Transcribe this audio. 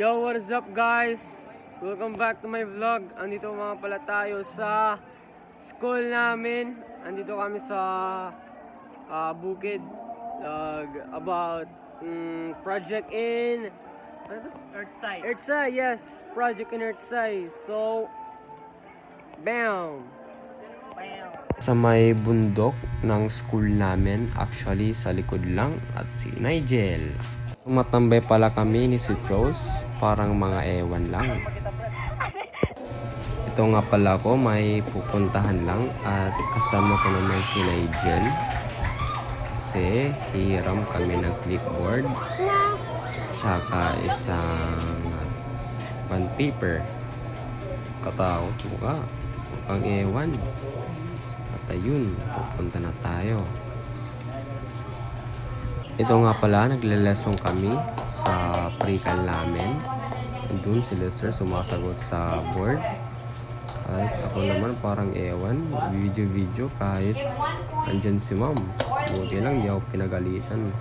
Yo, what is up guys? Welcome back to my vlog. Andito mga pala tayo sa school namin. Andito kami sa ah, Bukid. Lag- about mm, project in ano? Earthside. Earthside, yes. Project in Earthside. So, bam! Bam. Sa may bundok ng school namin, actually sa likod lang at si Nigel. Tumatambay pala kami ni si Rose, parang mga ewan lang. Ito nga pala ko, may pupuntahan lang at kasama ko naman si Nigel. Kasi hiram kami ng clipboard. Tsaka isang bond paper. Katakot mo ka. Mukhang ewan. At ayun, pupunta na tayo. Ito nga pala, nagle-lesson kami sa pre-cal namin. Doon si Lester sumasagot sa board. Kahit ako naman parang ewan, video-video kahit andyan si ma'am. Buti lang, di ako pinagalitan.